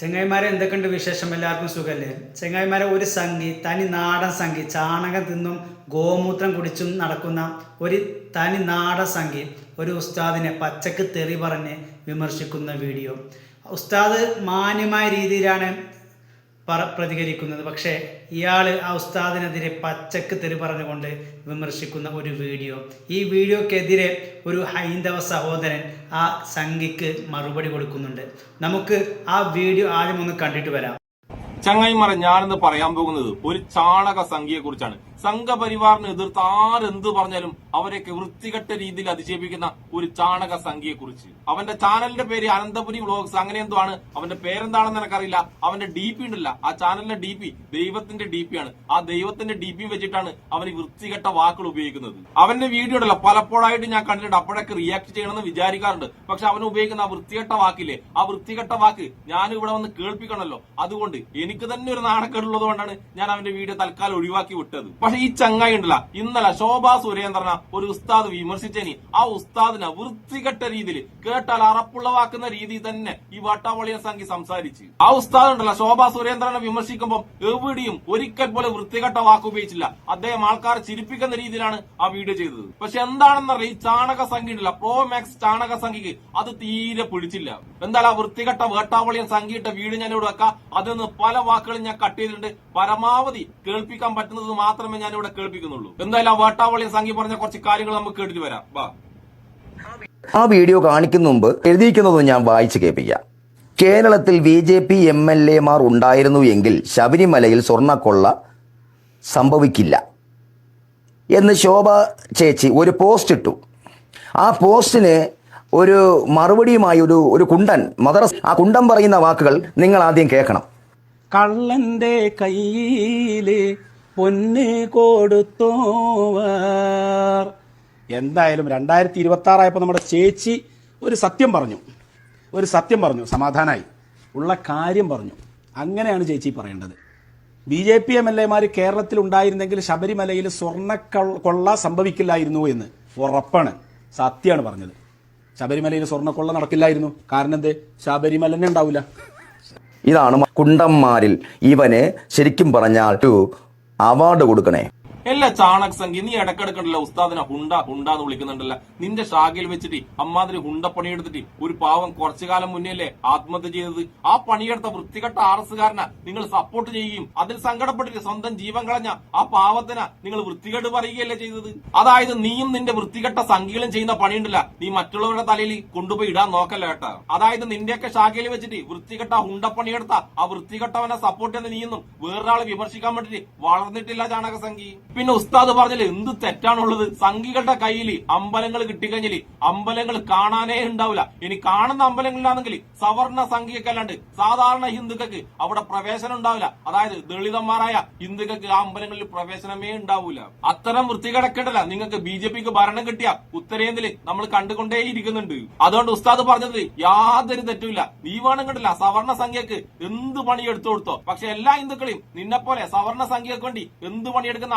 ചെങ്ങായിമാരെ എന്തൊക്കെയുണ്ട് വിശേഷം? എല്ലാവർക്കും സുഖമല്ലേ ചെങ്ങായിമാരെ ഒരു സംഘി തനി നാടൻ സംഘി ചാണകം തിന്നും ഗോമൂത്രം കുടിച്ചും നടക്കുന്ന ഒരു തനി നാടൻ സംഘി ഒരു ഉസ്താദിനെ പച്ചക്ക് തെറി പറഞ്ഞ് വിമർശിക്കുന്ന വീഡിയോ. ഉസ്താദ് മാന്യമായ രീതിയിലാണ് പറ പ്രതികരിക്കുന്നത്. പക്ഷേ ഇയാൾ ആ ഉസ്താദിനെതിരെ പച്ചക്ക് തെറി പറഞ്ഞുകൊണ്ട് വിമർശിക്കുന്ന ഒരു വീഡിയോ. ഈ വീഡിയോക്കെതിരെ ഒരു ഹൈന്ദവ സഹോദരൻ ആ സംഘിക്ക് മറുപടി കൊടുക്കുന്നുണ്ട്. നമുക്ക് ആ വീഡിയോ ആദ്യം ഒന്ന് കണ്ടിട്ട് വരാം. ചങ്ങായിമാരെ ഞാനിന്ന് പറയാൻ പോകുന്നത് ഒരു ചാണക സംഖ്യയെ കുറിച്ചാണ് സംഘപരിവാറിന് എതിർത്ത് ആരെന്ത് പറഞ്ഞാലും അവരെയൊക്കെ വൃത്തികെട്ട രീതിയിൽ അതിജീവിക്കുന്ന ഒരു ചാണക സംഖ്യയെ കുറിച്ച് അവന്റെ ചാനലിന്റെ പേര് അനന്തപുരി വ്ളോഗ്സ്. അങ്ങനെ എന്തോ ആണ് അവന്റെ പേരെന്താണെന്ന് എനിക്കറിയില്ല അവന്റെ ഡി പി ഉണ്ടല്ല. ആ ചാനലിന്റെ ഡി പി ദൈവത്തിന്റെ ഡി പി ആണ്. ആ ദൈവത്തിന്റെ ഡി പി വെച്ചിട്ടാണ് അവൻ വൃത്തികെട്ട വാക്കുകൾ ഉപയോഗിക്കുന്നത്. അവന്റെ വീഡിയോ ഉണ്ടല്ലോ. പലപ്പോഴായിട്ട് ഞാൻ കണ്ടിട്ടുണ്ട്. അപ്പോഴൊക്കെ റിയാക്ട് ചെയ്യണമെന്ന് വിചാരിക്കാറുണ്ട്. പക്ഷെ അവൻ ഉപയോഗിക്കുന്ന ആ വൃത്തികെട്ട വാക്കില്ലേ? ആ വൃത്തികെട്ട വാക്ക് ഞാൻ ഇവിടെ വന്ന് കേൾപ്പിക്കണമല്ലോ. അതുകൊണ്ട് എനിക്ക് തന്നെ ഒരു നാണക്കേടുള്ളത് കൊണ്ടാണ് ഞാൻ അവന്റെ വീഡിയോ തൽക്കാലം ഒഴിവാക്കി വിട്ടത്. പക്ഷെ ഈ ചങ്ങായി ഉണ്ടല്ല ഇന്നലെ ശോഭാ സുരേന്ദ്രനെ ഒരു ഉസ്താദ് വിമർശിച്ചനി. ആ ഉസ്താദിനെ വൃത്തികെട്ട രീതിയിൽ കേട്ടാൽ അറപ്പുള്ളവാക്കുന്ന രീതി തന്നെ ഈ വട്ടാവളിയ സംഘി സംസാരിച്ച്. ആ ഉസ്താദ് ഉണ്ടല്ല ശോഭാ സുരേന്ദ്രനെ വിമർശിക്കുമ്പോൾ എവിടെയും ഒരിക്കൽ പോലെ വൃത്തികെട്ട വാക്ക് ഉപയോഗിച്ചില്ല. അദ്ദേഹം ആൾക്കാരെ ചിരിപ്പിക്കുന്ന രീതിയിലാണ് ആ വീഡിയോ ചെയ്തത്. പക്ഷെ എന്താണെന്നറിയാം ഈ ചാണക സംഖ്യ ഉണ്ടല്ല പ്രോ മാക്സ് ചാണക സംഖ്യക്ക് അത് തീരെ പിടിച്ചില്ല. എന്തായാലും ആ വൃത്തികെട്ട വേട്ടാവളിയൻ സംഖ്യയിട്ട വീട് ഞാൻ ഇവിടെ വെക്കാം. അതിൽ നിന്ന് പല വാക്കുകളും ഞാൻ കട്ട് ചെയ്തിട്ടുണ്ട്. പരമാവധി കേൾപ്പിക്കാൻ പറ്റുന്നത് മാത്രമേ ഞാൻ ഇവിടെ കേൾപ്പിക്കുന്നുള്ളൂ. എന്തായാലും വാട്ടാവളി സംഖ്യ പറഞ്ഞ കുറച്ച് കാര്യങ്ങൾ നമുക്ക് കേട്ടിട്ട് വരാം. വാ. ആ വീഡിയോ കാണിക്കുന്ന മുമ്പ് എഴുതിയിരിക്കുന്നത് ഞാൻ വായിച്ചു കേൾപ്പിക്കാം. കേരളത്തിൽ B J P M L എമാർ ഉണ്ടായിരുന്നു എങ്കിൽ ശബരിമലയിൽ സ്വർണക്കൊള്ള സംഭവിക്കില്ല. എന്ന് ശോഭ ചേച്ചി ഒരു പോസ്റ്റ് ഇട്ടു. ആ പോസ്റ്റിന് ഒരു മറുപടിയുമായി ഒരു ഒരു കുണ്ടൻ മദ്രസ് ആ കുണ്ടൻ പറയുന്ന വാക്കുകൾ നിങ്ങൾ ആദ്യം കേൾക്കണം. കള്ളന്റെ കയ്യിൽ പൊന്ന് കൊടുത്തോവർ. എന്തായാലും രണ്ടായിരത്തി ഇരുപത്തി ആറായപ്പോൾ നമ്മുടെ ചേച്ചി ഒരു സത്യം പറഞ്ഞു. ഒരു സത്യം പറഞ്ഞു. സമാധാനമായി ഉള്ള കാര്യം പറഞ്ഞു. അങ്ങനെയാണ് ചേച്ചി പറയേണ്ടത്. B J P M L എമാർ കേരളത്തിൽ ഉണ്ടായിരുന്നെങ്കിൽ ശബരിമലയിൽ സ്വർണ കൊള്ള സംഭവിക്കില്ലായിരുന്നു എന്ന് ഉറപ്പാണ്. സത്യമാണ് പറഞ്ഞത്. ശബരിമലയിൽ സ്വർണക്കൊള്ള നടക്കില്ലായിരുന്നു. കാരണം എന്ത്? ശബരിമല തന്നെ ഉണ്ടാവില്ല ഇതാണ് കുണ്ടന്മാരിൽ ഇവനെ ശരിക്കും പറഞ്ഞാൽ അവാർഡ് കൊടുക്കണേ. എല്ലാ ചാണക് സംഖ്യ നീ ഇടക്കിടക്കണ്ടല്ലോ ഉസ്താദിനെ ഹുണ്ട ഹുണ്ട എന്ന് വിളിക്കുന്നുണ്ടല്ലോ. നിന്റെ ശാഖയിൽ വെച്ചിട്ട് അമ്മാതിരി ഹുണ്ട പണിയെടുത്തിട്ട് ഒരു പാവം കുറച്ചു കാലം മുന്നേ അല്ലേ ആത്മഹത്യ ചെയ്തത്? ആ പണിയെടുത്ത വൃത്തികെട്ട ആർ എസ്സുകാരനെ നിങ്ങൾ സപ്പോർട്ട് ചെയ്യുകയും അതിൽ സങ്കടപ്പെട്ടിട്ട് സ്വന്തം ജീവൻ കളഞ്ഞ ആ പാവത്തിനെ നിങ്ങൾ വൃത്തികെട്ട് പറയുകയല്ലേ ചെയ്തത്? അതായത് നീയും നിന്റെ വൃത്തികെട്ട സംഖ്യകളും ചെയ്യുന്ന പണിയുണ്ടല്ല നീ മറ്റുള്ളവരുടെ തലയിൽ കൊണ്ടുപോയി ഇടാൻ നോക്കല്ല കേട്ടാ അതായത് നിന്റെയൊക്കെ ശാഖയിൽ വെച്ചിട്ട് വൃത്തികെട്ട ഹുണ്ട പണിയെടുത്ത ആ വൃത്തികെട്ടവനെ സപ്പോർട്ട് ചെയ്യുന്ന നീയൊന്നും വേറൊരാളെ വിമർശിക്കാൻ വേണ്ടിട്ട് വളർന്നിട്ടില്ല ചാണക സംഖ്യ പിന്നെ ഉസ്താദ് പറഞ്ഞില്ല എന്ത് തെറ്റാണുള്ളത്? സംഘികളുടെ കയ്യിൽ അമ്പലങ്ങൾ കിട്ടിക്കഴിഞ്ഞാൽ അമ്പലങ്ങൾ കാണാനേ ഉണ്ടാവില്ല. ഇനി കാണുന്ന അമ്പലങ്ങളിലാണെങ്കിൽ സവർണ സംഖ്യക്ക് അല്ലാണ്ട് സാധാരണ ഹിന്ദുക്കൾക്ക് അവിടെ പ്രവേശനം ഉണ്ടാവില്ല. അതായത് ദളിതന്മാരായ ഹിന്ദുക്കൾക്ക് ആ അമ്പലങ്ങളിൽ പ്രവേശനമേ ഉണ്ടാവൂല. അത്തരം വൃത്തികിടക്കേണ്ടല്ല നിങ്ങൾക്ക് ബി ജെ പിക്ക് ഭരണം കിട്ടിയ ഉത്തരേന്ത്യയിൽ നമ്മൾ കണ്ടുകൊണ്ടേ ഇരിക്കുന്നുണ്ട് അതുകൊണ്ട് ഉസ്താദ് പറഞ്ഞത് യാതൊരു തെറ്റുമില്ല. നീ വേണം കണ്ടില്ല സവർണ സംഖ്യക്ക് എന്ത് പണി എടുത്തു കൊടുത്തോ? പക്ഷെ എല്ലാ ഹിന്ദുക്കളെയും നിന്നെപ്പോലെ സവർണ സംഖ്യക്ക് വേണ്ടി എന്ത് പണിയെടുക്കുന്ന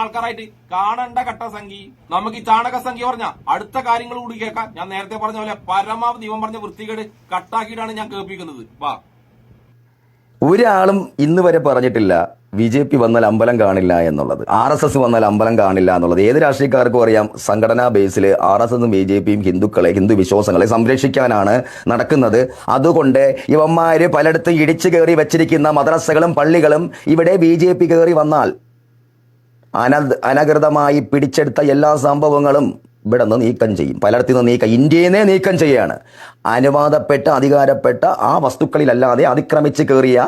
കാണേണ്ട ഘട്ട സംഖ്യ നമുക്ക് ഈ ചാണക സംഖ്യ പറഞ്ഞ അടുത്ത കാര്യങ്ങൾ കൂടി കേൾക്കാം. ഞാൻ നേരത്തെ പറഞ്ഞ പോലെ പരമാവധി ഇവൻ പറഞ്ഞ വൃത്തികേട് കട്ടാക്കിയിട്ടാണ് ഞാൻ കേൾപ്പിക്കുന്നത്. വാ. ഒരാളും ഇന്ന് വരെ പറഞ്ഞിട്ടില്ല ബി ജെ പി വന്നാൽ അമ്പലം കാണില്ല എന്നുള്ളത്. ആർ എസ് എസ് വന്നാൽ അമ്പലം കാണില്ല എന്നുള്ളത്. ഏത് രാഷ്ട്രീയക്കാർക്കും അറിയാം സംഘടനാ ബേസിൽ ആർ എസ് എസും ബി ജെ പിയും ഹിന്ദുക്കളെ ഹിന്ദു വിശ്വാസങ്ങളെ സംരക്ഷിക്കാനാണ് നടക്കുന്നത്. അതുകൊണ്ട് ഇവന്മാര് പലയിടത്തും ഇടിച്ചു കയറി വെച്ചിരിക്കുന്ന മദ്രസകളും പള്ളികളും ഇവിടെ ബി ജെ പി കയറി വന്നാൽ അന അനകൃതമായി പിടിച്ചെടുത്ത എല്ലാ സംഭവങ്ങളും ഇവിടെ നിന്ന് നീക്കം ചെയ്യും. പലയിടത്തു നിന്ന് നീക്കം ഇന്ത്യയിൽ നിന്നേ നീക്കം ചെയ്യുകയാണ് അനുവാദപ്പെട്ട അധികാരപ്പെട്ട ആ വസ്തുക്കളിലല്ലാതെ അതിക്രമിച്ച് കയറിയ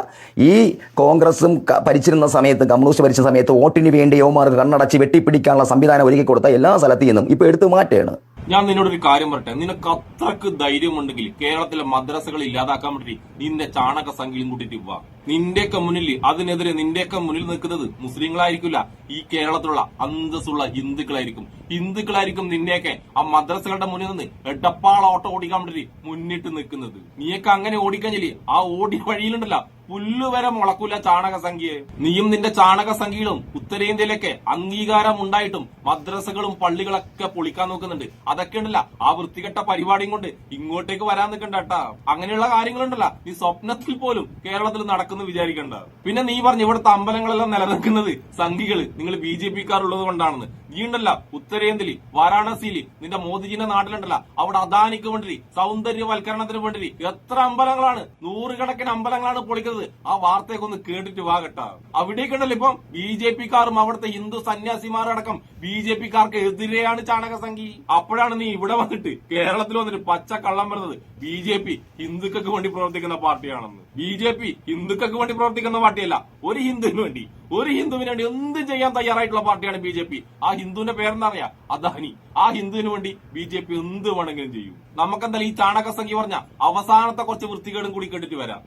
ഈ കോൺഗ്രസും ഭരിച്ചിരുന്ന സമയത്ത് കമ്മ്യൂണിസ്റ്റ് ഭരിച്ച സമയത്ത് വോട്ടിന് വേണ്ടി യോമാർക്ക് കണ്ണടച്ച് വെട്ടിപ്പിടിക്കാനുള്ള സംവിധാനം ഒരുക്കി കൊടുത്ത എല്ലാ സ്ഥലത്തു നിന്നും ഇപ്പോൾ എടുത്തു മാറ്റുകയാണ്. ഞാൻ നിന്നോട് ഒരു കാര്യം പറയട്ടെ. നിനക്ക് അത്രയ്ക്ക് ധൈര്യമുണ്ടെങ്കിൽ കേരളത്തിലെ മദ്രസകൾ ഇല്ലാതാക്കാൻ വേണ്ടി നിന്റെ ചാണക സംഖ്യയും കൂട്ടിട്ട് വാ. നിന്റെയൊക്കെ മുന്നിൽ അതിനെതിരെ നിന്റെയൊക്കെ മുന്നിൽ നിൽക്കുന്നത് മുസ്ലിങ്ങളായിരിക്കില്ല. ഈ കേരളത്തിലുള്ള അന്തസ്സുള്ള ഹിന്ദുക്കളായിരിക്കും. ഹിന്ദുക്കളായിരിക്കും നിന്റെയൊക്കെ ആ മദ്രസകളുടെ മുന്നിൽ നിന്ന് എടപ്പാള ഓട്ടം ഓടിക്കാൻ വേണ്ടി മുന്നിട്ട് നിൽക്കുന്നത്. നീയൊക്കെ അങ്ങനെ ഓടിക്കാൻ ചെല്ലി ആ ഓടി വഴിയിലുണ്ടല്ല. പുല്ല് വരെ മുളക്കൂല ചാണക സംഖ്യയെ നീയും നിന്റെ ചാണക സംഖ്യകളും ഉത്തരേന്ത്യയിലൊക്കെ അംഗീകാരം ഉണ്ടായിട്ടും മദ്രസകളും പള്ളികളൊക്കെ പൊളിക്കാൻ നോക്കുന്നുണ്ട്. അതൊക്കെ ഉണ്ടല്ല. ആ വൃത്തികെട്ട പരിപാടിയും കൊണ്ട് ഇങ്ങോട്ടേക്ക് വരാൻ നിൽക്കണ്ട കേട്ടാ. അങ്ങനെയുള്ള കാര്യങ്ങളുണ്ടല്ല. നീ സ്വപ്നത്തിൽ പോലും കേരളത്തിൽ നടക്കുന്നു വിചാരിക്കണ്ട. പിന്നെ നീ പറഞ്ഞു ഇവിടുത്തെ അമ്പലങ്ങളെല്ലാം നിലനിൽക്കുന്നത് സംഘികൾ. നിങ്ങൾ ബി ജെ പിക്കാർ ഉള്ളത് കൊണ്ടാണെന്ന്. നീ ഉണ്ടല്ല ഉത്തരേന്ത്യയിൽ വാരാണസിയിൽ നിന്റെ മോദിജിന്റെ നാട്ടിലുണ്ടല്ല. അവിടെ അദാനിക്ക് വേണ്ടി സൗന്ദര്യവൽക്കരണത്തിന് വേണ്ടി എത്ര അമ്പലങ്ങളാണ് നൂറുകണക്കിന് അമ്പലങ്ങളാണ് പൊളിക്കുന്നത്. ആ വാർത്തയൊക്കെ ഒന്ന് കേട്ടിട്ട് വാകട്ടാ അവിടേക്കുണ്ടല്ലോ ഇപ്പം ബി ജെ പിക്കാരും അവിടുത്തെ ഹിന്ദു സന്യാസിമാരടക്കം ബി ജെ പിക്കാർക്ക് എതിരെയാണ് ചാണകസംഖി അപ്പോഴാണ് നീ ഇവിടെ വന്നിട്ട് കേരളത്തിൽ വന്നിട്ട് പച്ച കള്ളം വരുന്നത്. ബി ജെ പി ഹിന്ദുക്കൾക്ക് വേണ്ടി പ്രവർത്തിക്കുന്ന പാർട്ടിയാണെന്ന്. ബി ജെ പി ഹിന്ദുക്കൾക്ക് വേണ്ടി പ്രവർത്തിക്കുന്ന പാർട്ടിയല്ല ഒരു ഹിന്ദുവിന് വേണ്ടി. ഒരു ഹിന്ദുവിന് വേണ്ടി എന്ത് ചെയ്യാൻ തയ്യാറായിട്ടുള്ള പാർട്ടിയാണ് ബി ജെ പി. ആ ഹിന്ദുവിന്റെ പേരെന്താറിയാ അദാനി. ആ ഹിന്ദുവിന് വേണ്ടി ബി ജെ പി എന്ത് വേണമെങ്കിലും ചെയ്യും. നമുക്കെന്തായാലും ഈ ചാണകസംഖ്യ പറഞ്ഞ അവസാനത്തെ കുറച്ച് വൃത്തികേടും കൂടി കേട്ടിട്ട് വരാം.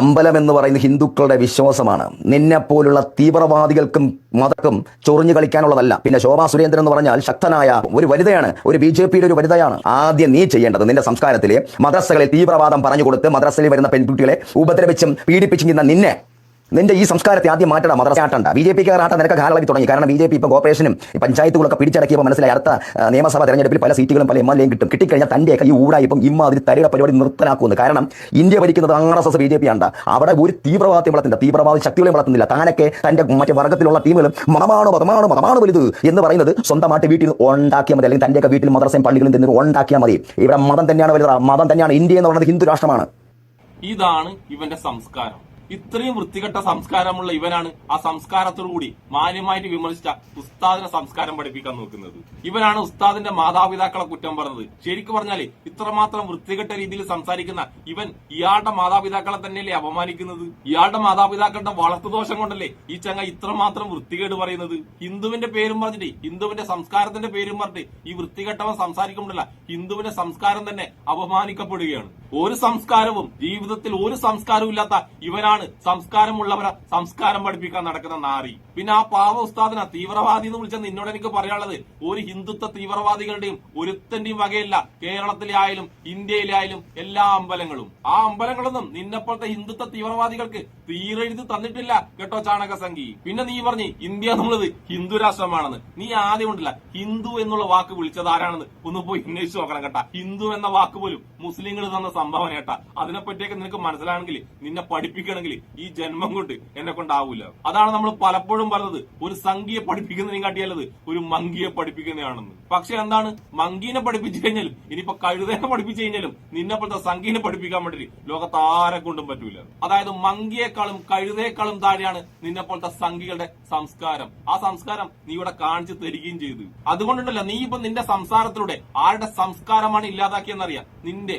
അമ്പലം എന്ന് പറയുന്ന ഹിന്ദുക്കളുടെ വിശ്വാസമാണ്. നിന്നെ പോലുള്ള തീവ്രവാദികൾക്കും മതക്കും ചൊറിഞ്ഞു കളിക്കാനുള്ളതല്ല. പിന്നെ ശോഭാ സുരേന്ദ്രൻ എന്ന് പറഞ്ഞാൽ ശക്തനായ ഒരു വനിതയാണ് ഒരു ബി ജെ പിയുടെ ഒരു വനിതയാണ്. ആദ്യം നീ ചെയ്യേണ്ടത് നിന്റെ സംസ്കാരത്തിലെ മദ്രസകളിൽ തീവ്രവാദം പറഞ്ഞു കൊടുത്ത് മദ്രസയിൽ വരുന്ന പെൺകുട്ടികളെ ഉപദ്രവിച്ചും പീഡിപ്പിച്ചും നിന്നെ നിന്റെ ഈ സംസ്കാരത്തെ ആദ്യം മാറ്റണം മദ്രസ ആട്ടണ്ട ബി ജെ പിക്ക് ആട്ടം നിനക്ക് കാലളവി തുടങ്ങി. കാരണം ബി ജെ പി ഇപ്പോൾ കോർപ്പറേഷനും പഞ്ചായത്തുകളൊക്കെ പിടിച്ചടക്കിയപ്പോൾ മനസ്സിലായി അടുത്ത നിയമസഭാ തെരഞ്ഞെടുപ്പിൽ പല സീറ്റുകളും പല എം എൽ എയും കിട്ടും. കിട്ടിക്കഴിഞ്ഞാൽ തന്റെ ഈ ഊടായിപ്പം ഇമ്മാതിരി തരിക പരിപാടി നിർത്തലാക്കുന്നു കാരണം ഇന്ത്യ ഭരിക്കുന്നത് R S S B J P ആണ് അവിടെ ഒരു തീവ്രവാദത്തെ വളർത്തുന്നില്ല തീവ്രവാദ ശക്തികളെ വളർത്തുന്നില്ല. താനൊക്കെ തന്റെ മറ്റേ വർഗത്തിലുള്ള ടീമുകളും മതമാണ് മതമാണ് മതമാണ് വലുത് എന്ന് പറയുന്നത് സ്വന്തമായിട്ട് വീട്ടിൽ ഉണ്ടാക്കിയാൽ മതി. അല്ലെങ്കിൽ തന്റെയൊക്കെ വീട്ടിൽ മദ്രസയും പള്ളികളും തന്നെ ഉണ്ടാക്കിയാൽ മതി. ഇവിടെ മതം തന്നെയാണ് വലുത്. മതം തന്നെയാണ് ഇന്ത്യ എന്ന് പറയുന്നത് ഹിന്ദു രാഷ്ട്രമാണ്. ഇതാണ് ഇവന്റെ സംസ്കാരം. ഇത്രയും വൃത്തികെട്ട സംസ്കാരമുള്ള ഇവനാണ് ആ സംസ്കാരത്തോടുകൂടി മാന്യമായിട്ട് വിമർശിച്ച ഉസ്താദിനെ സംസ്കാരം പഠിപ്പിക്കാൻ നോക്കുന്നത്. ഇവനാണ് ഉസ്താദിന്റെ മാതാപിതാക്കളെ കുറ്റം പറഞ്ഞത്. ശരിക്കും പറഞ്ഞാൽ ഇത്രമാത്രം വൃത്തികെട്ട രീതിയിൽ സംസാരിക്കുന്ന ഇവൻ ഇയാളുടെ മാതാപിതാക്കളെ തന്നെയല്ലേ അപമാനിക്കുന്നത്? ഇയാളുടെ മാതാപിതാക്കളുടെ വളർത്തുദോഷം കൊണ്ടല്ലേ ഈ ചങ്ങ ഇത്രമാത്രം വൃത്തികേട് പറയുന്നത്? ഹിന്ദുവിന്റെ പേരും പറഞ്ഞിട്ട് ഹിന്ദുവിന്റെ സംസ്കാരത്തിന്റെ പേരും പറഞ്ഞിട്ട് ഈ വൃത്തികെട്ടവൻ സംസാരിക്കുമ്പോഴല്ല ഹിന്ദുവിന്റെ സംസ്കാരം തന്നെ അപമാനിക്കപ്പെടുകയാണ്. ഒരു സംസ്കാരവും ജീവിതത്തിൽ ഒരു സംസ്കാരവും ഇല്ലാത്ത ഇവനാണ് സംസ്കാരമുള്ളവരെ സംസ്കാരം പഠിപ്പിക്കാൻ നടക്കുന്ന നാറി. പിന്നെ ആ പാവ ഉസ്താദിന തീവ്രവാദി എന്ന് വിളിച്ച നിന്നോട് എനിക്ക് പറയാനുള്ളത് ഒരു ഹിന്ദുത്വ തീവ്രവാദികളുടെയും ഒരുത്തന്റെയും വകയില്ല കേരളത്തിലെ ആയാലും ഇന്ത്യയിലെ ആയാലും എല്ലാ അമ്പലങ്ങളും. ആ അമ്പലങ്ങളൊന്നും നിന്നെപ്പോഴത്തെ ഹിന്ദുത്വ തീവ്രവാദികൾക്ക് തീരെഴുതി തന്നിട്ടില്ല കേട്ടോ ചാണക ചാണകസംഖി പിന്നെ നീ പറഞ്ഞു ഇന്ത്യ എന്നുള്ളത് ഹിന്ദു രാഷ്ട്രമാണെന്ന്. നീ ആദ്യം ഉണ്ടല്ല ഹിന്ദു എന്നുള്ള വാക്ക് വിളിച്ചത് ആരാണെന്ന് ഒന്ന് പോയി അന്വേഷിച്ച് നോക്കണം കേട്ടാ. ഹിന്ദു എന്ന വാക്ക് പോലും മുസ്ലിങ്ങൾ തന്ന സംഭാവന കേട്ടാ അതിനെപ്പറ്റിയൊക്കെ നിനക്ക് മനസ്സിലാണെങ്കിൽ നിന്നെ പഠിപ്പിക്കണമെങ്കിൽ ഈ ജന്മം കൊണ്ട് എന്നെ കൊണ്ടാവൂല. അതാണ് നമ്മൾ പലപ്പോഴും പറഞ്ഞത്. ഒരു സംഖ്യയെ പഠിപ്പിക്കുന്നതിനും കാട്ടിയല്ലത് ഒരു മങ്കിയെ പഠിപ്പിക്കുന്നതാണെന്ന്. പക്ഷെ എന്താണ്? മങ്കീനെ പഠിപ്പിച്ചു കഴിഞ്ഞാലും ഇനിയിപ്പോ കഴുതേനെ പഠിപ്പിച്ചു കഴിഞ്ഞാലും നിന്നെ പോലത്തെ സംഖ്യനെ പഠിപ്പിക്കാൻ വേണ്ടി ലോകത്ത് ആരെ കൊണ്ടും പറ്റൂല. അതായത് മങ്കിയേക്കാളും കഴുതേക്കാളും താഴെയാണ് നിന്നെ പോലത്തെ സംഖ്യകളുടെ സംസ്കാരം. ആ സംസ്കാരം നീ ഇവിടെ കാണിച്ചു തരികയും ചെയ്തു. അതുകൊണ്ടുണ്ടല്ലോ നീ ഇപ്പൊ നിന്റെ സംസാരത്തിലൂടെ ആരുടെ സംസ്കാരമാണ് ഇല്ലാതാക്കിയെന്നറിയാം? നിന്റെ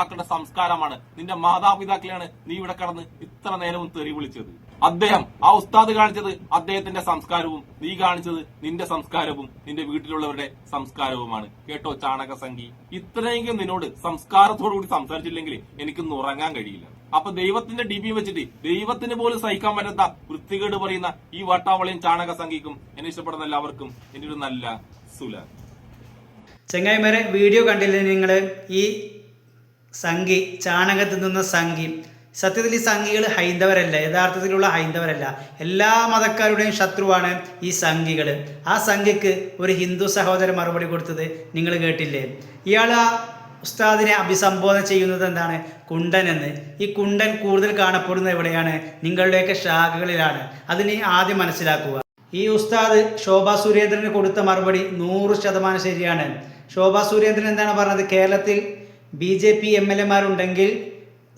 മാതാപിതാക്കളുടെ സംസ്കാരമാണ്. നിന്റെ മാതാപിതാക്കളെയാണ് നീ ഇവിടെ കടന്ന് ഇത്ര നേരവും തെറി വിളിച്ചത്. അദ്ദേഹം ആ ഉസ്താദ് കാണിച്ചത് അദ്ദേഹത്തിന്റെ സംസ്കാരവും നീ കാണിച്ചത് നിന്റെ സംസ്കാരവും നിന്റെ വീട്ടിലുള്ളവരുടെ സംസ്കാരവുമാണ്. കേട്ടോ ചാണക സംഗി ഇത്രയെങ്കിലും നിന്നോട് സംസ്കാരത്തോടു കൂടി സംസാരിച്ചില്ലെങ്കിൽ എനിക്കൊന്നും ഉറങ്ങാൻ കഴിയില്ല. അപ്പൊ ദൈവത്തിന്റെ ഡിബി വെച്ചിട്ട് ദൈവത്തിന് പോലും സഹിക്കാൻ പറ്റാത്ത വൃത്തികേട് പറയുന്ന ഈ വട്ടാവളയും ചാണക സംഖിക്കും എന്നെ ഇഷ്ടപ്പെടുന്ന എല്ലാവർക്കും എന്റെ ഒരു നല്ല സുല. ചെങ്ങായിമാരെ വീഡിയോ കണ്ടില്ലെങ്കിൽ നിങ്ങൾ ഈ സംഘി ചാണകത്തിൽ നിന്ന സംഘി. സത്യത്തിൽ ഈ സംഘികൾ ഹൈന്ദവരല്ല യഥാർത്ഥത്തിലുള്ള ഹൈന്ദവരല്ല. എല്ലാ മതക്കാരുടെയും ശത്രുവാണ് ഈ സംഘികൾ. ആ സംഘിക്ക് ഒരു ഹിന്ദു സഹോദരൻ മറുപടി കൊടുത്തത് നിങ്ങൾ കേട്ടില്ലേ? ഇയാൾ ആ ഉസ്താദിനെ അഭിസംബോധന ചെയ്യുന്നത് എന്താണ്? കുണ്ടൻ എന്ന്. ഈ കുണ്ടൻ കൂടുതൽ കാണപ്പെടുന്നത് എവിടെയാണ്? നിങ്ങളുടെയൊക്കെ ശാഖകളിലാണ്. അതിന് ആദ്യം മനസ്സിലാക്കുക. ഈ ഉസ്താദ് ശോഭാ സുരേന്ദ്രന് കൊടുത്ത മറുപടി നൂറ് ശതമാനം ശരിയാണ്. ശോഭാ സുരേന്ദ്രൻ എന്താണ് പറഞ്ഞത്? കേരളത്തിൽ B J P M L എമാരുണ്ടെങ്കിൽ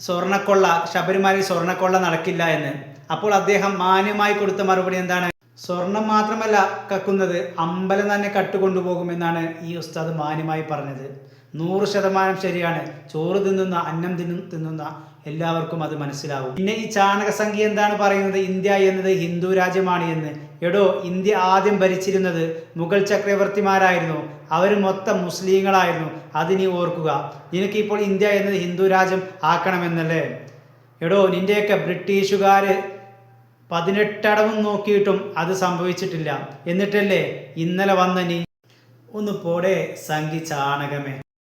സ്വർണക്കൊള്ള ശബരിമലയിൽ സ്വർണക്കൊള്ള നടക്കില്ല എന്ന്. അപ്പോൾ അദ്ദേഹം മാന്യമായി കൊടുത്ത മറുപടി എന്താണ്? സ്വർണം മാത്രമല്ല കക്കുന്നത് അമ്പലം തന്നെ കട്ടുകൊണ്ടുപോകുമെന്നാണ് ഈ ഉസ്താദ് മാന്യമായി പറഞ്ഞത്. നൂറ് ശതമാനം ശരിയാണ്. ചോറ് തിന്നുന്ന അന്നം തിന്നു തിന്നുന്ന എല്ലാവർക്കും അത് മനസ്സിലാവും. പിന്നെ ഈ ചാണകസംഖ്യ എന്താണ് പറയുന്നത്? ഇന്ത്യ എന്നത് ഹിന്ദു രാജ്യമാണ് എന്ന്. എടോ ഇന്ത്യ ആദ്യം ഭരിച്ചിരുന്നത് മുഗൾ ചക്രവർത്തിമാരായിരുന്നു. അവർ മൊത്തം മുസ്ലിങ്ങളായിരുന്നു. അത് നീ ഓർക്കുക നിനക്കിപ്പോൾ ഇന്ത്യ എന്നത് ഹിന്ദു രാജ്യം ആക്കണമെന്നല്ലേ? എടോ നിന്റെയൊക്കെ ബ്രിട്ടീഷുകാർ പതിനെട്ടടവും നോക്കിയിട്ടും അത് സംഭവിച്ചിട്ടില്ല. എന്നിട്ടല്ലേ ഇന്നലെ വന്ന നീ? ഒന്ന് പോടെ സംഘി ചാണകമേ.